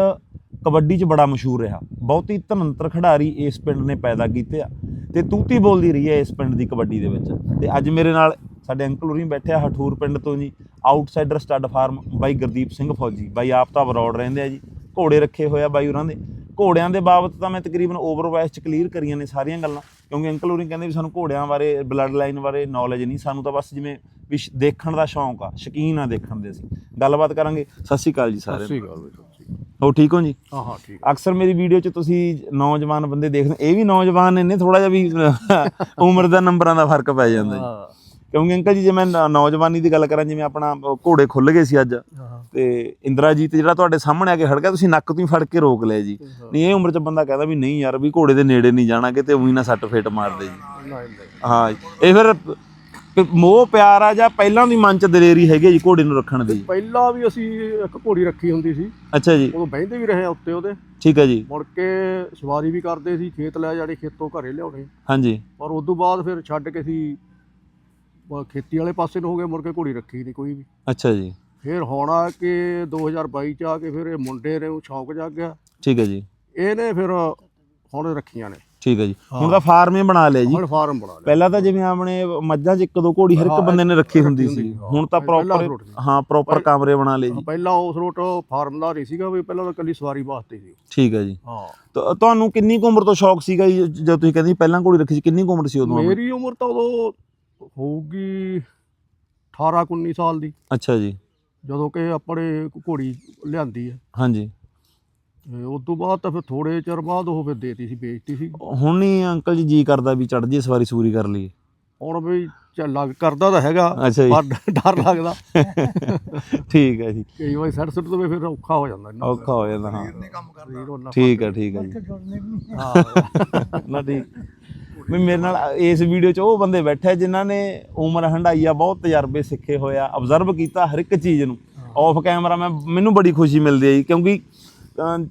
Speaker 1: ਕਬੱਡੀ 'ਚ ਬੜਾ ਮਸ਼ਹੂਰ ਰਿਹਾ। ਬਹੁਤ ਹੀ ਧਨੰਤਰ ਖਿਡਾਰੀ ਇਸ ਪਿੰਡ ਨੇ ਪੈਦਾ ਕੀਤੇ ਆ ਤੇ ਤੂਤੀ ਬੋਲਦੀ ਰਹੀ ਹੈ ਇਸ ਪਿੰਡ ਦੀ ਕਬੱਡੀ ਦੇ ਵਿੱਚ। ਤੇ ਅੱਜ ਮੇਰੇ ਨਾਲ ਸਾਡੇ ਅੰਕਲ ਉਰੀ ਬੈਠੇ ਆ ਹਠੂਰ ਪਿੰਡ ਤੋਂ ਜੀ। Outsider stud farm by Gurdeep Singh Fauji. ਬਾਈ ਆਪ ਤਾਂ ਬਰੌੜ ਰਹਿੰਦੇ ਆ ਜੀ। ਘੋੜੇ ਰੱਖੇ ਹੋਏ ਆ ਬਾਈ ਉਹਨਾਂ ਦੇ। ਘੋੜਿਆਂ ਦੇ ਬਾਬਤ ਤਾਂ ਮੈਂ ਤਕਰੀਬਨ ਓਵਰਵਾਈਜ਼ ਚ ਕਲੀਅਰ ਕਰੀਆਂ ਨੇ ਸਾਰੀਆਂ ਗੱਲਾਂ ਕਿਉਂਕਿ ਅੰਕਲ ਉਰੀ ਕਹਿੰਦੇ ਵੀ ਸਾਨੂੰ ਘੋੜਿਆਂ ਬਾਰੇ ਬਲੱਡ ਲਾਈਨ ਬਾਰੇ ਨੌਲੇਜ ਨਹੀਂ ਸਾਨੂੰ ਤਾਂ ਬਸ ਜਿਵੇਂ ਵੀ ਦੇਖਣ ਦਾ ਸ਼ੌਂਕ ਆ ਸ਼ਕੀਨ ਆ ਦੇਖਣ ਦੇ ਅਸੀਂ। ਗੱਲਬਾਤ ਕਰਾਂਗੇ ਸਤਿ ਸ਼੍ਰੀ ਅਕਾਲ ਜੀ
Speaker 2: ਸਤਿ
Speaker 1: ਸਾਰਿਆਂ
Speaker 2: ਸ੍ਰੀ
Speaker 1: ਨੂੰ।
Speaker 2: ਸਤਿ ਸ੍ਰੀ ਅਕਾਲ
Speaker 1: ਹੋ ਠੀਕ ਹੋ ਜੀ?
Speaker 2: ਹਾਂ ਹਾਂ ਠੀਕ।
Speaker 1: ਅਕਸਰ ਮੇਰੀ ਵੀਡੀਓ 'ਚ ਤੁਸੀਂ ਨੌਜਵਾਨ ਬੰਦੇ ਦੇਖਦੇ ਇਹ ਵੀ ਨੌਜਵਾਨ ਨੇ ਥੋੜਾ ਜਿਹਾ ਵੀ ਉਮਰ ਦਾ ਨੰਬਰਾਂ ਦਾ ਫ਼ਰਕ ਪੈ ਜਾਂਦਾ ਜੀ।
Speaker 2: ਹਾਂ।
Speaker 1: ਕਿਉਂਕਿ ਅੰਕਲ ਜੀ ਜੇ ਮੈਂ ਨ- ਨੌਜਵਾਨੀ ਦੀ ਗੱਲ ਕਰਾਂ ਜਿਵੇਂ ਆਪਣਾ ਘੋੜੇ ਖੁੱਲ ਗਏ ਸੀ ਅੱਜ
Speaker 2: ਹਾਂ।
Speaker 1: ਤੇ ਇੰਦਰਾਜੀਤ ਜਿਹੜਾ ਤੁਹਾਡੇ ਸਾਹਮਣੇ ਆ ਕੇ ਖੜ ਗਿਆ ਤੁਸੀਂ ਨੱਕ ਤੋਂ ਹੀ ਫੜ ਕੇ ਰੋਕ ਲਿਆ ਜੀ। ਨਹੀਂ ਇਹ ਉਮਰ 'ਚ ਬੰਦਾ ਕਹਿੰਦਾ ਵੀ ਨਹੀਂ ਯਾਰ ਵੀ ਘੋੜੇ ਦੇ ਨੇੜੇ ਨਹੀਂ ਜਾਣਾ ਕਿਤੇ ਉਹੀ ਨਾ ਸੱਟ ਫੇਟ ਮਾਰਦੇ ਜੀ।
Speaker 2: ਨਹੀਂ ਨਹੀਂ
Speaker 1: ਹਾਂ ਜੀ। ਇਹ ਫਿਰ ਪ- ਮੋਹ ਪਿਆਰ ਆ ਜਾਂ ਪਹਿਲਾਂ ਦੀ ਮਨ 'ਚ ਦਲੇਰੀ ਹੈਗੀ ਆ ਜੀ ਘੋੜੇ ਨੂੰ ਰੱਖਣ ਦੀ?
Speaker 2: ਪਹਿਲਾਂ ਵੀ ਅਸੀਂ ਇੱਕ ਘੋੜੀ ਰੱਖੀ ਹੁੰਦੀ ਸੀ।
Speaker 1: ਅੱਛਾ ਜੀ।
Speaker 2: ਉਦੋਂ ਬਹਿੰਦੇ ਵੀ ਰਹੇ ਆ ਉੱਤੇ ਉਹਦੇ।
Speaker 1: ਠੀਕ ਹੈ ਜੀ।
Speaker 2: ਮੁੜ ਕੇ ਸਵਾਰੀ ਵੀ ਕਰਦੇ ਸੀ ਖੇਤ ਲੈ ਜਾਣੇ ਖੇਤੋਂ ਘਰੇ ਲਿਆਉਣੇ।
Speaker 1: ਹਾਂਜੀ।
Speaker 2: ਪਰ ਉਸ ਤੋਂ ਬਾਅਦ ਫਿਰ ਛੱਡ ਕੇ ਸੀ ਬ- ਖੇਤੀ ਵਾਲੇ ਪਾਸੇ ਨੂੰ ਹੋ ਗਏ ਮੁੜ ਕੇ ਘੋੜੀ ਰੱਖੀ ਨਹੀਂ ਕੋਈ ਵੀ।
Speaker 1: ਅੱਛਾ ਜੀ।
Speaker 2: ਫਿਰ ਹੁਣ ਕੇ 2022 ਚ ਆ ਕੇ ਫਿਰ ਇਹ ਮੁੰਡੇ ਨੇ ਉਹ ਸ਼ੌਂਕ ਜਾਗ ਗਿਆ।
Speaker 1: ਠੀਕ ਹੈ ਜੀ।
Speaker 2: ਇਹਨੇ ਫਿਰ ਹੁਣ ਰੱਖੀਆਂ ਨੇ।
Speaker 1: ਠੀਕ ਹੈ ਜੀ। ਹੁਣ। ਤਾਂ ਫਾਰਮ ਹੀ ਬਣਾ ਲਿਆ ਜੀ।
Speaker 2: ਹੁਣ ਫਾਰਮ ਬਣਾ ਲਿਆ।
Speaker 1: ਪਹਿਲਾਂ ਤਾਂ ਜਿਵੇਂ ਆਪਣੇ ਮੱਝਾਂ 'ਚ ਇੱਕ ਦੋ ਘੋੜੀ ਹਰ ਇੱਕ
Speaker 2: ਹਾਂ,
Speaker 1: ਬੰਦੇ ਨੇ ਰੱਖੀ ਹੁੰਦੀ ਸੀ।
Speaker 2: ਹਾਂ।
Speaker 1: ਹੁਣ ਤਾਂ
Speaker 2: ਪਹਿਲਾਂ
Speaker 1: ਪ੍ਰੋਪਰ। ਹਾਂ ਪ੍ਰੋਪਰ ਕਮਰੇ ਬਣਾ ਲਏ ਜੀ।
Speaker 2: ਪਹਿਲਾਂ ਉਸ ਰੋਟ ਫਾਰਮ ਦਾ ਨਹੀਂ ਸੀਗਾ ਵੀ ਪਹਿਲਾਂ ਤਾਂ ਕੱਲੀ ਸਵਾਰੀ ਵਾਸਤੇ ਸੀ।
Speaker 1: ਠੀਕ ਹੈ ਜੀ।
Speaker 2: ਹਾਂ।
Speaker 1: ਤਾਂ ਤੁਹਾਨੂੰ ਕਿੰਨੀ ਕੁ ਉਮਰ ਤੋਂ ਸ਼ੌਕ ਸੀਗਾ ਜੀ? ਜਦੋਂ ਤੁਸੀਂ ਕਹਿੰਦੇ ਸੀ ਪਹਿਲਾਂ ਘੋੜੀ ਰੱਖੀ ਸੀ ਕਿੰਨੀ ਕੁ ਉਮਰ ਸੀ ਉਦੋਂ? ਆਪਣੀ?
Speaker 2: ਮੇਰੀ ਉਮਰ ਤਾਂ ਉਦੋਂ ਹੋਊਗੀ 18 19 ਸਾਲ ਦੀ।
Speaker 1: ਅੱਛਾ ਜੀ।
Speaker 2: ਜਦੋਂ ਕਿ ਆਪਣੇ ਘੋੜੀ ਲਿਆਂਦੀ ਹੈ
Speaker 1: ਹਾਂਜੀ।
Speaker 2: ਉਸ ਤੋਂ ਬਾਅਦ ਤਾਂ ਫਿਰ ਥੋੜੇ ਚਿਰ ਬਾਅਦ ਉਹ ਫਿਰ ਦੇਤੀ ਸੀ ਵੇਚਤੀ ਸੀ।
Speaker 1: ਹੁਣ ਨਹੀਂ ਅੰਕਲ ਜੀ ਜੀ ਕਰਦਾ ਵੀ ਚੜ ਜੀ ਸਵਾਰੀ ਸੂਰੀ ਕਰ ਲਈਏ।
Speaker 2: ਹੁਣ ਵੀ ਚੱਲ ਲੱਗ ਕਰਦਾ ਤਾਂ ਹੈਗਾ ਪਰ ਡਰ ਲੱਗਦਾ।
Speaker 1: ਠੀਕ ਹੈ ਜੀ।
Speaker 2: ਕਈ ਵਾਰੀ ਸੱਟ ਸੁੱਟ ਤੋਂ ਫਿਰ ਔਖਾ ਹੋ ਜਾਂਦਾ
Speaker 1: ਔਖਾ ਹੋ ਜਾਂਦਾ ਹਾਂ। ਠੀਕ ਹੈ ਠੀਕ ਹੈ ਜੀ।
Speaker 2: ਹਾਂ।
Speaker 1: ਨਾ ਠੀਕ। ਵੀ ਮੇਰੇ ਨਾਲ ਇਸ ਵੀਡੀਓ 'ਚ ਉਹ ਬੰਦੇ ਬੈਠੇ ਜਿਨ੍ਹਾਂ ਨੇ ਉਮਰ ਹੰਡਾਈ ਆ ਬਹੁਤ ਤਜਰਬੇ ਸਿੱਖੇ ਹੋਇਆ ਅਬਜ਼ਰਵ ਕੀਤਾ ਹਰ ਇੱਕ ਚੀਜ਼ ਨੂੰ। ਆਫ ਕੈਮਰਾ ਮੈਂ ਮੈਨੂੰ ਬੜੀ ਖੁਸ਼ੀ ਮਿਲਦੀ ਹੈ ਜੀ ਕਿਉਂਕਿ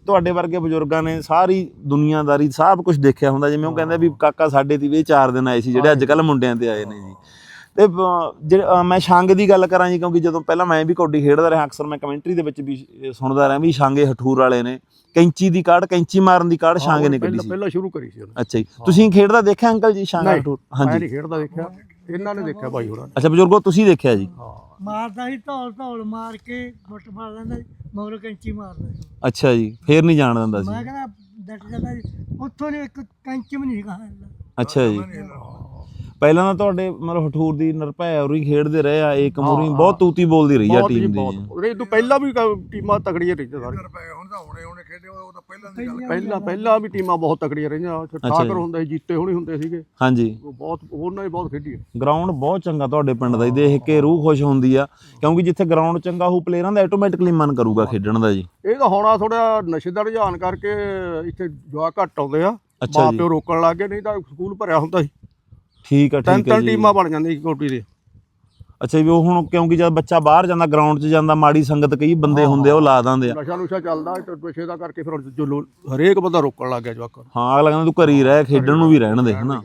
Speaker 1: ਤੁਹਾਡੇ ਵਰਗੇ ਬਜ਼ੁਰਗਾਂ ਨੇ ਸਾਰੀ ਦੁਨੀਆਦਾਰੀ ਸਭ ਕੁਝ ਦੇਖਿਆ ਹੁੰਦਾ ਜਿਵੇਂ ਉਹ ਕਹਿੰਦੇ ਵੀ ਕਾਕਾ ਸਾਡੇ ਦੀ ਵੀ ਇਹ ਚਾਰ ਦਿਨ ਆਏ ਸੀ ਜਿਹੜੇ ਅੱਜ ਕੱਲ ਮੁੰਡਿਆਂ ਤੇ ਆਏ ਨੇ ਜੀ। ਤੇ ਅਹ, ਮੈਂ ਛੰਗ ਦੀ ਗੱਲ ਕਰਾਂ ਜੀ ਕਿਉਂਕਿ ਜਦੋਂ ਪਹਿਲਾਂ ਮੈਂ ਵੀ ਕੌਡੀ ਖੇਡਦਾ ਰਿਹਾ ਅਕਸਰ ਮੈਂ ਕਮੈਂਟਰੀ ਦੇ ਵਿੱਚ ਵੀ ਸੁਣਦਾ ਰਿਹਾ ਵੀ ਛਾਂਗੇ ਹਠੂਰ ਵਾਲੇ ਨੇ। ਕੈਂਚੀ ਦੀ ਕਾਢ ਕੈਂਚੀ ਮਾਰਨ ਦੀ ਕਾਢ ਛਾਂਗੇ ਨੇ ਕੱਢੀ ਸੀ।
Speaker 2: ਪਹਿਲਾਂ ਸ਼ੁਰੂ ਕਰੀ ਸੀ ਉਹਨੇ।
Speaker 1: ਅੱਛਾ ਜੀ। ਤੁਸੀਂ ਖੇਡਦਾ ਦੇਖਿਆ ਅੰਕਲ ਜੀ ਛਾਂਗਾ ਹਠੂਰ?
Speaker 2: ਮੈਂ
Speaker 1: ਹਾਂਜੀ।
Speaker 2: ਨਹੀਂ ਖੇਡਦਾ ਦੇਖਿਆ। ਇਹਨਾਂ ਨੇ ਦੇਖਿਆ ਬਾਈ ਹੋਰਾਂ
Speaker 1: ਅੱਛਾ ਬਜ਼ੁਰਗੋ ਤੁਸੀਂ ਦੇਖਿਆ ਜੀ?
Speaker 3: ਮਾਰਦਾ ਸੀ ਧੌਲ ਧੌਲ ਮਾਰ ਕੇ ਗੁੱਟ ਮਾਰ ਲੈਂਦਾ ਸੀ ਮਗਰੋਂ ਕੈਂਚੀ ਮਾਰਦਾ ਸੀ।
Speaker 1: ਅੱਛਾ ਜੀ ਫੇਰ ਨਹੀਂ ਜਾਣ ਦਿੰਦਾ
Speaker 3: ਮੈਂ
Speaker 1: ਸੀ।
Speaker 3: ਕਹਿੰਦਾ ਡਟ ਜਾਂਦਾ ਉੱਥੋਂ ਨੇ ਇੱਕ ਕੈਂਚੀ ਵੀ ਨਹੀਂ ਕਹਾਂ
Speaker 1: ਅੱਛਾ ਜੀ। ਪਹਿਲਾਂ ਤਾਂ ਤੁਹਾਡੇ ਮਤਲਬ ਹਠੂਰ ਦੀ ਨਿਰਭੈ ਉਰੀ ਖੇਡਦੇ ਰਹੇ ਆ ਏਕ ਮੁਰੀ ਬਹੁਤ ਤੂਤੀ ਬੋਲਦੀ ਰਹੀ ਆ ਟੀਮ ਦੀ।
Speaker 2: ਉਹਦੇ ਤੋਂ ਪਹਿਲਾਂ ਵੀ ਟੀਮਾਂ ਤਕੜੀਆਂ ਰਹੀਆਂ ਸਾਰੀਆਂ।
Speaker 4: ਹੁਣ ਤਾਂ ਹੁਣੇ ਹੁਣੇ ਖੇਡੇ ਉਹ ਤਾਂ ਪਹਿਲਾਂ ਦੀ ਗੱਲ
Speaker 2: ਪਹਿਲਾਂ ਪਹਿਲਾਂ ਵੀ ਟੀਮਾਂ ਬਹੁਤ ਤਕੜੀਆਂ ਰਹੀਆਂ। ਠਾਕਰ ਹੁੰਦੇ ਸੀ ਜੀਤੇ ਹੋਣੀ ਹੁੰਦੇ ਸੀਗੇ।
Speaker 1: ਹਾਂਜੀ।
Speaker 2: ਉਹ ਬਹੁਤ ਉਹਨਾਂ ਨੇ ਬਹੁਤ ਖੇਡੀ।
Speaker 1: ਗਰਾਊਂਡ ਬਹੁਤ ਚੰਗਾ ਤੁਹਾਡੇ ਪਿੰਡ ਦਾ ਦੇਖ ਕੇ ਰੂਹ ਖੁਸ਼ ਹੁੰਦੀ ਆ। ਕਿਉਂਕਿ ਜਿੱਥੇ ਗਰਾਊਂਡ ਚੰਗਾ ਹੋ ਪਲੇਅਰਾਂ ਦਾ ਆਟੋਮੈਟਿਕਲੀ ਮਨ ਕਰੂਗਾ ਖੇਡਣ ਦਾ ਜੀ।
Speaker 2: ਇਹ ਤਾਂ ਹੋਣਾ ਥੋੜਾ ਨਸ਼ੇ ਦਾ ਰੁਝਾਨ ਕਰਕੇ ਇੱਥੇ ਜਵਾ ਘੱਟ ਆਉਂਦੇ ਆ।
Speaker 1: ਅੱਛਾ
Speaker 2: ਮਾਂ
Speaker 1: ਜੀ।
Speaker 2: ਪਿਓ ਰੋਕਣ ਲੱਗ ਗਏ ਨਹੀਂ ਤਾਂ ਸਕੂਲ ਭਰਿਆ ਹੁੰਦਾ ਸੀ।
Speaker 1: ਠੀਕ ਆ
Speaker 2: ਤਿੰਨ
Speaker 1: ਠੀਕ ਆ
Speaker 2: ਤਿੰਨ
Speaker 1: ਜੀ।
Speaker 2: ਟੀਮਾਂ ਬਣ ਜਾਂਦੀਆਂ ਸੀ ਕੋਟੀ ਦੇ
Speaker 1: ਅੱਛਾ ਜੀ ਉਹ ਹੁਣ ਕਿਉਂਕਿ ਜਦ ਬੱਚਾ ਬਾਹਰ ਜਾਂਦਾ ਗਰਾਊਂਡ 'ਚ ਜਾਂਦਾ ਮਾੜੀ ਸੰਗਤ ਕਈ ਬੰਦੇ ਹੁੰਦੇ ਆ ਉਹ ਲਾ ਦਿੰਦੇ ਆ।
Speaker 2: ਨਸ਼ਾ ਨੁਸ਼ਾ ਚੱਲਦਾ ਤੇ ਨਸ਼ੇ ਦਾ ਕਰਕੇ ਫਿਰ ਜੋ ਲੋ- ਹਰੇਕ ਬੰਦਾ ਰੋਕਣ ਲੱਗ ਗਿਆ ਜਵਾਕਾਂ ਨੂੰ।
Speaker 1: ਹਾਂ ਅਗਲਾ ਕਹਿੰਦਾ ਤੂੰ ਘਰੀ ਰਹਿ ਖੇਡਣ ਨੂੰ ਵੀ ਰਹਿਣ ਦੇ ਹਨਾ।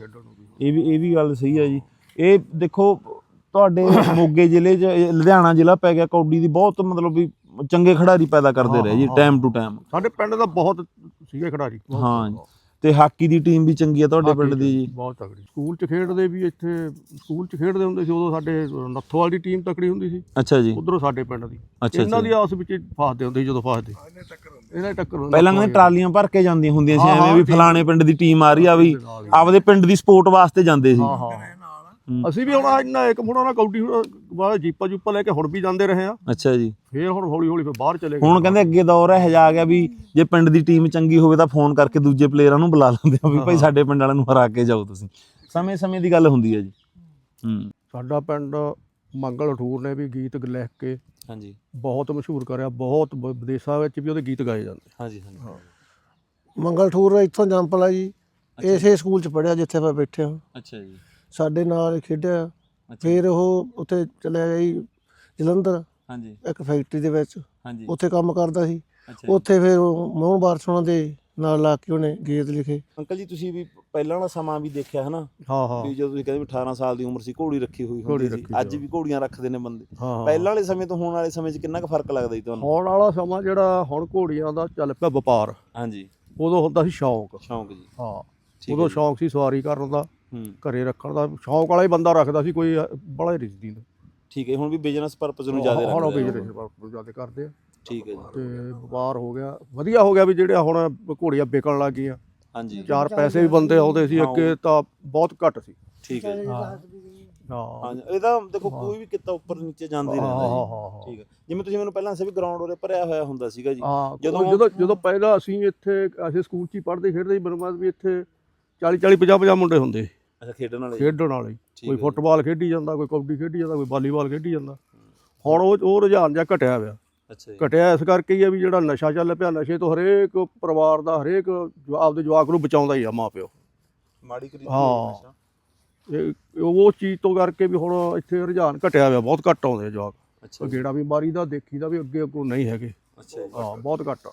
Speaker 1: ਇਹ ਵੀ ਇਹ ਵੀ ਗੱਲ ਸਹੀ ਹੈ ਜੀ। ਇਹ ਦੇਖੋ ਤੁਹਾਡੇ ਮੋਗੇ ਜ਼ਿਲ੍ਹੇ 'ਚ ਇਹ ਲੁਧਿਆਣਾ ਜ਼ਿਲ੍ਹਾ ਪੈ ਗਿਆ ਕੌਡੀ ਦੀ ਬਹੁਤ ਮਤਲਬ ਵੀ ਚੰਗੇ ਖਿਡਾਰੀ ਪੈਦਾ ਕਰਦੇ ਰਹੇ ਜੀ ਟਾਈਮ ਟੂ ਟਾਈਮ
Speaker 2: ਸਾਡੇ ਪਿੰਡ ਦਾ ਬਹੁਤ ਸੀਗੇ ਖਿਡਾਰੀ। ਬਹੁਤ
Speaker 1: ਹਾਂ ਜੀ। ਤੇ ਹਾਕੀ ਦੀ ਟੀਮ ਵੀ ਚੰਗੀ ਆ ਤੁਹਾਡੇ ਪਿੰਡ ਦੀ ਜੀ।
Speaker 2: ਬਹੁਤ ਤਕੜੀ। ਸਕੂਲ 'ਚ ਖੇਡਦੇ ਵੀ ਇੱਥੇ ਸਕੂਲ 'ਚ ਖੇਡਦੇ ਹੁੰਦੇ ਸੀ ਉਦੋਂ ਸਾਡੇ ਨੱਥੋਵਾਲ ਦੀ ਟੀਮ ਤਕੜੀ ਹੁੰਦੀ ਸੀ।
Speaker 1: ਅੱਛਾ ਜੀ।
Speaker 2: ਉਧਰੋਂ ਸਾਡੇ ਪਿੰਡ ਦੀ। ਇਹਨਾਂ ਦੀ ਆਪਸ ਵਿੱਚ ਫਸਦੇ ਹੁੰਦੇ ਸੀ ਜਦੋਂ ਫਸਦੇ।
Speaker 4: ਇਹਨੇ ਟੱਕਰ ਹੁੰਦੀ
Speaker 2: ਇਹਨਾਂ ਦੀ ਟੱਕਰ ਹੁੰਦੀ
Speaker 1: ਪਹਿਲਾਂ ਕਹਿੰਦੇ ਟਰਾਲੀਆਂ ਭਰ ਕੇ ਜਾਂਦੀਆਂ ਹੁੰਦੀਆਂ ਸੀ ਐਵੇਂ ਵੀ। ਫਲਾਣੇ ਪਿੰਡ ਦੀ ਟੀਮ ਆ ਰਹੀ ਆ ਵੀ। ਆਪਦੇ ਪਿੰਡ ਦੀ ਸਪੋਰਟ ਵਾਸਤੇ ਜਾਂਦੇ ਸੀ।
Speaker 2: ਹਾਂ ਹੂੰ। ਅਸੀਂ ਵੀ ਹੁਣ ਇੰਨਾ ਇੱਕ ਮੁੰਡਾ ਨਾ ਕੌਡੀ ਵਾਲਾ ਜੀਪਾ ਜੂਪਾ ਲੈ ਕੇ ਹੁਣ ਵੀ ਜਾਂਦੇ ਰਹੇ ਆ।
Speaker 1: ਅੱਛਾ ਜੀ।
Speaker 2: ਫੇਰ ਹੁਣ ਹੌਲੀ ਹੌਲੀ ਫਿਰ ਬਾਹਰ ਚਲੇ ਗਏ।
Speaker 1: ਹੁਣ ਕਹਿੰਦੇ ਅੱਗੇ ਦੌਰ ਹੈ ਜਾ ਗਿਆ ਵੀ ਜੇ ਪਿੰਡ ਦੀ ਟੀਮ ਚੰਗੀ ਹੋਵੇ ਤਾਂ ਫੋਨ ਕਰਕੇ ਦੂਜੇ ਪਲੇਅਰਾਂ ਨੂੰ ਬੁਲਾ ਲੈਂਦੇ ਆ ਵੀ ਭਾਈ ਸਾਡੇ ਪਿੰਡ ਵਾਲਿਆਂ ਨੂੰ ਹਰਾ ਕੇ ਜਾਓ ਤੁਸੀਂ। ਸਮੇਂ ਸਮੇਂ ਦੀ ਗੱਲ ਹੁੰਦੀ ਹੈ ਜੀ। ਹੂੰ।
Speaker 2: ਸਾਡਾ ਪਿੰਡ ਮੰਗਲ ਠੂਰ ਨੇ ਵੀ ਗੀਤ ਲਿਖ ਕੇ
Speaker 1: ਹਾਂਜੀ।
Speaker 2: ਬਹੁਤ ਮਸ਼ਹੂਰ ਕਰਿਆ ਬਹੁਤ ਵਿਦੇਸ਼ਾਂ ਵਿੱਚ ਵੀ ਉਹਦੇ ਗੀਤ ਗਾਏ ਜਾਂਦੇ।
Speaker 1: ਹਾਂਜੀ ਹਾਂਜੀ।
Speaker 5: ਮੰਗਲ ਠੂਰ ਇੱਥੋਂ ਜੰਪਲ ਆ ਜੀ। ਇਸੇ ਸਕੂਲ ਚ ਪੜਿਆ ਜਿੱਥੇ ਆਪਾਂ ਬੈਠੇ ਹਾਂ
Speaker 1: ਅੱਛਾ ਜੀ।
Speaker 5: ਸਾਡੇ ਨਾਲ ਖੇਡਿਆ। ਫਿਰ ਉਹ ਉੱਥੇ ਚਲਿਆ ਗਿਆ ਜੀ ਜਲੰਧਰ
Speaker 1: ਹਾਂਜੀ।
Speaker 5: ਇੱਕ ਫੈਕਟਰੀ ਦੇ ਵਿੱਚ।
Speaker 1: ਹਾਂਜੀ।
Speaker 5: ਉੱਥੇ ਕੰਮ ਕਰਦਾ ਸੀ। ਉੱਥੇ ਫਿਰ ਉਹ ਮੋਹਨ ਬਾਰਸੋਣਾ ਦੇ ਨਾਲ ਲਾ ਕੇ ਉਹਨੇ ਗੀਤ ਲਿਖੇ।
Speaker 1: ਅੰਕਲ ਜੀ ਤੁਸੀਂ ਵੀ ਪਹਿਲਾਂ ਵਾਲਾ ਸਮਾਂ ਵੀ ਦੇਖਿਆ ਹਨਾ?
Speaker 2: ਹਾਂ ਹਾਂ।
Speaker 1: ਵੀ ਜਦੋਂ ਤੁਸੀਂ ਕਹਿੰਦੇ ਵੀ 18 ਸਾਲ ਦੀ ਉਮਰ ਸੀ ਘੋੜੀ ਰੱਖੀ ਹੋਈ ਹੁੰਦੀ ਸੀ। ਅੱਜ। ਵੀ ਘੋੜੀਆਂ ਰੱਖਦੇ ਨੇ ਬੰਦੇ। ਪਹਿਲਾਂ ਵਾਲੇ ਸਮੇਂ ਤੋਂ ਹੁਣ ਵਾਲੇ ਸਮੇਂ 'ਚ ਕਿੰਨਾ ਕੁ ਫ਼ਰਕ ਲੱਗਦਾ ਜੀ ਤੁਹਾਨੂੰ?
Speaker 2: ਹੁਣ ਵਾਲਾ ਸਮਾਂ ਜਿਹੜਾ ਹੁਣ ਘੋੜੀਆਂ ਦਾ ਚੱਲ ਪਿਆ ਵਪਾਰ।
Speaker 1: ਹਾਂਜੀ।
Speaker 2: ਉਦੋਂ ਹੁੰਦਾ ਸੀ ਸ਼ੌਂਕ।
Speaker 1: ਸ਼ੌਂਕ ਜੀ।
Speaker 2: ਹਾਂ। ਉਦੋਂ। ਸ਼ੌਂਕ ਸੀ ਸਵਾਰੀ ਕਰਨ ਦਾ। ਘਰੇ ਰੱਖਣ ਦਾ ਸ਼ੌਂਕ ਵਾਲਾ ਹੀ ਬੰਦਾ ਰੱਖਦਾ ਸੀ ਕੋਈ ਬੜਾ ਹੀ ਰਿਜਦੀ ਨਹੀਂ
Speaker 1: ਠੀਕ ਹੈ ਹੁਣ ਵੀ ਬਿਜ਼ਨਸ ਪਰਪਸ ਨੂੰ ਜ਼ਿਆਦਾ
Speaker 2: ਹੁਣ ਉਹ। ਬਿਜ਼ਨਸ ਜ਼ਿਆਦਾ ਕਰਦੇ ਆ।
Speaker 1: ਠੀਕ ਹੈ ਜੀ।
Speaker 2: ਤੇ ਵਪਾਰ ਹੋ ਗਿਆ ਵਧੀਆ ਹੋ ਗਿਆ ਵੀ ਜਿਹੜੇ ਹੁਣ ਘੋੜੀਆਂ ਵਿਕਣ ਲੱਗ ਗਈਆਂ।
Speaker 1: ਹਾਂਜੀ।
Speaker 2: ਚਾਰ ਪੈਸੇ ਵੀ ਬੰਦੇ ਆਉਂਦੇ ਸੀ ਅੱਗੇ ਤਾਂ ਬਹੁਤ ਘੱਟ ਸੀ।
Speaker 1: ਠੀਕ ਹੈ ਜੀ।
Speaker 2: ਹਾਂ।
Speaker 1: ਹਾਂ। ਇਹ ਤਾਂ ਦੇਖੋ ਕੋਈ ਵੀ ਕਿੱਤਾ ਉੱਪਰ ਨੀਚੇ ਜਾਂਦਾ ਰਹਿੰਦਾ
Speaker 2: ਹਾਂ
Speaker 1: ਜੀ ਠੀਕ ਹੈ। ਜਿਵੇਂ ਤੁਸੀਂ ਮੈਨੂੰ ਪਹਿਲਾਂ ਦੱਸਿਆ ਵੀ ਗਰਾਊਂਡ ਉਰੇ ਭਰਿਆ ਹੋਇਆ ਹੁੰਦਾ ਸੀਗਾ ਜੀ। ਜਦੋਂ
Speaker 2: ਜਦੋਂ ਜਦੋਂ ਪਹਿਲਾਂ ਅਸੀਂ ਇੱਥੇ ਅਸੀਂ ਸਕੂਲ 'ਚ ਹੀ ਪੜ੍ਹਦੇ ਖੇਡਦੇ ਸੀ ਬਰਮਾਦ ਵੀ ਇੱਥੇ 40 40 50 50 ਮੁੰਡੇ ਹੁੰਦੇ ਸੀ।
Speaker 1: ਅੱਛਾ ਖੇਡਣ ਵਾਲੇ ਜੀ।
Speaker 2: ਖੇਡਣ ਵਾਲੇ ਕੋਈ
Speaker 1: ਜੀ।
Speaker 2: ਫੁੱਟਬਾਲ ਖੇਡੀ ਜਾਂਦਾ ਕੋਈ ਕਬੱਡੀ ਖੇਡੀ ਜਾਂਦਾ ਕੋਈ ਵਾਲੀਬਾਲ ਖੇਡੀ ਜਾਂਦਾ। ਹੁਣ ਉਹ ਉਹ ਰੁਝਾਨ ਜਿਹਾ ਘਟਿਆ ਹੋਇਆ।
Speaker 1: ਅੱਛਾ ਜੀ।
Speaker 2: ਘਟਿਆ ਇਸ ਕਰਕੇ ਹੀ ਆ ਵੀ ਜਿਹੜਾ ਨਸ਼ਾ ਚੱਲ ਪਿਆ ਨਸ਼ੇ ਤੋਂ ਹਰੇਕ ਪਰਿਵਾਰ ਦਾ ਹਰੇਕ ਜੋ ਆਪਦੇ ਜਵਾਕ ਨੂੰ ਬਚਾਉਂਦਾ ਹੀ ਆ ਮਾਂ ਪਿਓ
Speaker 1: ਮਾੜੀ ਕਰੀ
Speaker 2: ਹਾਂ। ਇਹ ਉਹ ਚੀਜ਼ ਤੋਂ ਕਰਕੇ ਵੀ ਹੁਣ ਇੱਥੇ ਰੁਝਾਨ ਘਟਿਆ ਹੋਇਆ ਬਹੁਤ ਘੱਟ ਆਉਂਦੇ ਜਵਾਕ।
Speaker 1: ਅੱਛਾ ਜੀ।
Speaker 2: ਗੇੜਾ ਵੀ ਮਾਰੀ ਦਾ ਦੇਖੀ ਦਾ ਵੀ ਅੱਗੇ ਅੱਗੋਂ ਨਹੀਂ ਹੈਗੇ।
Speaker 1: ਅੱਛਾ ਜੀ।
Speaker 2: ਹਾਂ ਬਹੁਤ ਘੱਟ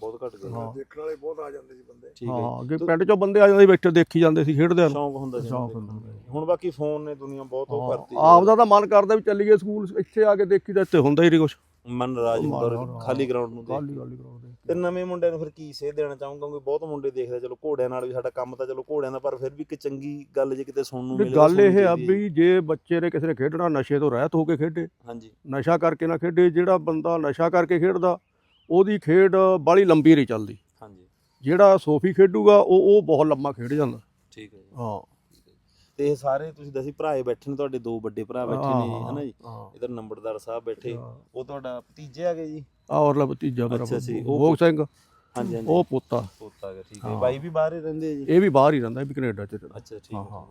Speaker 1: ਬਹੁਤ ਘੱਟ ਗਿਆ
Speaker 2: ਹਾਂ।
Speaker 4: ਦੇਖਣ ਵਾਲੇ ਬਹੁਤ ਆ ਜਾਂਦੇ ਸੀ ਬੰਦੇ।
Speaker 1: ਠੀਕ ਹੈ
Speaker 2: ਹਾਂ ਅੱਗੇ ਪਿੰਡ ਚੋਂ ਬੰਦੇ ਆ ਜਾਂਦੇ ਸੀ, ਬੈਠੇ ਦੇਖੀ ਜਾਂਦੇ ਸੀ ਖੇਡਦੇ
Speaker 1: ਸ਼ੌਂਕ ਹੁੰਦਾ ਸੀ।
Speaker 2: ਸ਼ੌਂਕ ਹੁੰਦਾ
Speaker 1: ਦੇ। ਹੁਣ ਬਾਕੀ ਫੋਨ ਨੇ ਦੁਨੀਆ ਬਹੁਤ ਉਹ ਕਰਤੀ
Speaker 2: ਆਪ ਦਾ ਤਾਂ ਮਨ ਕਰਦਾ ਵੀ ਚੱਲੀਏ ਸਕੂਲ ਇੱਥੇ ਆ ਕੇ ਦੇਖੀ ਤਾਂ ਇੱਥੇ ਹੁੰਦਾ ਹੀ ਨਹੀਂ ਕੁਛ।
Speaker 1: ਮਨ ਨਾਰਾਜ਼ ਹੁੰਦਾ ਔਰ ਖਾਲੀ ਗਰਾਊਂਡ ਨੂੰ ਦੇਖ।
Speaker 2: ਗਾਲੀ ਗਾਲੀ ਕਰਾਉਂਦੇ
Speaker 1: ਤੇ ਨਵੇਂ ਮੁੰਡਿਆਂ ਨੂੰ ਫਿਰ ਕੀ ਸੇਧ ਦੇਣਾ ਚਾਹੂੰਗਾ? ਕਿਉਂਕਿ ਬਹੁਤ ਮੁੰਡੇ ਦੇਖਦੇ ਆ, ਚਲੋ ਘੋੜਿਆਂ ਨਾਲ ਵੀ ਸਾਡਾ ਕੰਮ ਤਾਂ ਚਲੋ ਘੋੜਿਆਂ ਦਾ ਪਰ ਫਿਰ ਵੀ ਇੱਕ ਚੰਗੀ ਗੱਲ ਜੇ ਕਿਤੇ ਸੁਣਨ ਨੂੰ
Speaker 2: ਵੀ
Speaker 1: ਮਿਲੇ ਤਾਂ
Speaker 2: ਗੱਲ
Speaker 1: ਸੁਣਨੀ
Speaker 2: ਇਹ ਆ
Speaker 1: ਚਾਹੀਦੀ ਹੈ।
Speaker 2: ਵੀ ਜੇ ਬੱਚੇ ਨੇ ਕਿਸੇ ਨੇ ਖੇਡਣਾ ਨਸ਼ੇ ਤੋਂ ਰਹਿਤ ਹੋ ਕੇ ਖੇਡੇ।
Speaker 1: ਹਾਂਜੀ।
Speaker 2: ਨਸ਼ਾ ਕਰਕੇ ਨਾ ਖੇਡੇ ਜਿਹੜਾ ਬੰਦਾ ਨਸ਼ਾ ਕਰਕੇ ਖੇਡਦਾ ਉਹਦੀ ਖੇਡ ਬਾਲੀ ਲੰਬੀ ਨਹੀਂ ਚੱਲਦੀ।
Speaker 1: ਹਾਂਜੀ।
Speaker 2: ਜਿਹੜਾ ਸੋਫੀ ਖੇਡੂਗਾ ਉਹ ਉਹ ਬਹੁਤ ਲੰਮਾ ਖੇਡ ਜਾਂਦਾ।
Speaker 1: ਠੀਕ ਹੈ ਜੀ।
Speaker 2: ਹਾਂ।
Speaker 1: ਤੇ ਇਹ ਸਾਰੇ ਤੁਸੀਂ ਦੱਸੀ ਭਰਾਏ ਬੈਠੇ ਨੇ ਤੁਹਾਡੇ ਦੋ ਵੱਡੇ ਭਰਾ ਬੈਠੇ ਨੇ ਹਨਾ ਜੀ?
Speaker 2: ਹਾਂ।
Speaker 1: ਇਧਰ ਨੰਬਰਦਾਰ ਸਾਹਿਬ ਬੈਠੇ। ਉਹ ਤੁਹਾਡਾ ਭਤੀਜੇ ਗਏ ਜੀ?
Speaker 2: ਆ ਔਰ ਲਾ ਭਤੀਜਾ ਮੇਰਾ
Speaker 1: ਅੱਛਾ ਜੀ, ਉਹ
Speaker 2: ਸਿੰਘ।
Speaker 1: ਹਾਂਜੀ ਹਾਂਜੀ।
Speaker 2: ਉਹ ਪੋਤਾ।
Speaker 1: ਪੋਤਾ ਗਿਆ ਠੀਕ ਹੈ।
Speaker 2: ਹਾਂ।
Speaker 1: ਬਾਈ ਵੀ ਬਾਹਰ ਹੀ ਰਹਿੰਦੇ ਜੀ?
Speaker 2: ਇਹ ਵੀ ਬਾਹਰ ਹੀ ਰਹਿੰਦਾ ਇਹ ਵੀ ਕੈਨੇਡਾ ਚ ਰਹਿੰਦਾ।
Speaker 1: ਅੱਛਾ ਠੀਕ
Speaker 2: ਹਾਂ,
Speaker 1: ਹੈ
Speaker 2: ਹਾਂ।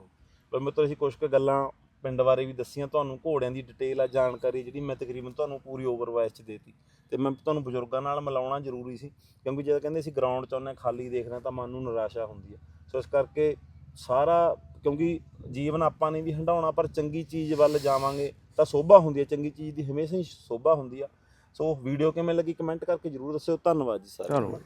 Speaker 1: ਪਰ ਮੈਂ ਤੁਸੀਂ ਕੁਝ ਕੁ ਗੱਲਾਂ ਪਿੰਡ ਬਾਰੇ ਵੀ ਦੱਸੀਆਂ ਤੁਹਾਨੂੰ ਘੋੜਿਆਂ ਦੀ ਡਿਟੇਲ ਆ ਜਾਣਕਾਰੀ ਜਿਹੜੀ ਮੈਂ ਤਕਰੀਬਨ ਤੁਹਾਨੂੰ ਪੂਰੀ ਓਵਰਵਾਈਜ਼ ਚ ਦੇਤੀ। ਤੇ ਮੈਂ ਤੁਹਾਨੂੰ ਬਜ਼ੁਰਗਾਂ ਨਾਲ ਮਿਲਾਉਣਾ ਜ਼ਰੂਰੀ ਸੀ, ਕਿਉਂਕਿ ਜਦੋਂ ਕਹਿੰਦੇ ਸੀ ਗਰਾਊਂਡ ਚ ਉਹਨੇ ਖਾਲੀ ਦੇਖਣਾ ਤਾਂ ਮਨ ਨੂੰ ਨਿਰਾਸ਼ਾ ਹੁੰਦੀ ਹੈ। ਸੋ ਇਸ ਕਰਕੇ ਸਾਰਾ, ਕਿਉਂਕਿ ਜੀਵਨ ਆਪਾਂ ਨੇ ਵੀ ਹੰਡਾਉਣਾ ਪਰ ਚੰਗੀ ਚੀਜ਼ ਵੱਲ ਜਾਵਾਂਗੇ ਤਾਂ ਸੋਭਾ ਹੁੰਦੀ ਹੈ, ਚੰਗੀ ਚੀਜ਼ ਦੀ ਹਮੇਸ਼ਾ ਹੀ ਸੋਭਾ ਹੁੰਦੀ ਆ। ਸੋ ਵੀਡੀਓ ਕਿਵੇਂ ਲੱਗੀ ਕਮੈਂਟ ਕਰਕੇ ਜਰੂਰ ਦੱਸਿਓ। ਧੰਨਵਾਦ ਜੀ ਸਾਰਿਆਂ
Speaker 2: ਧੰਨਵਾਦ।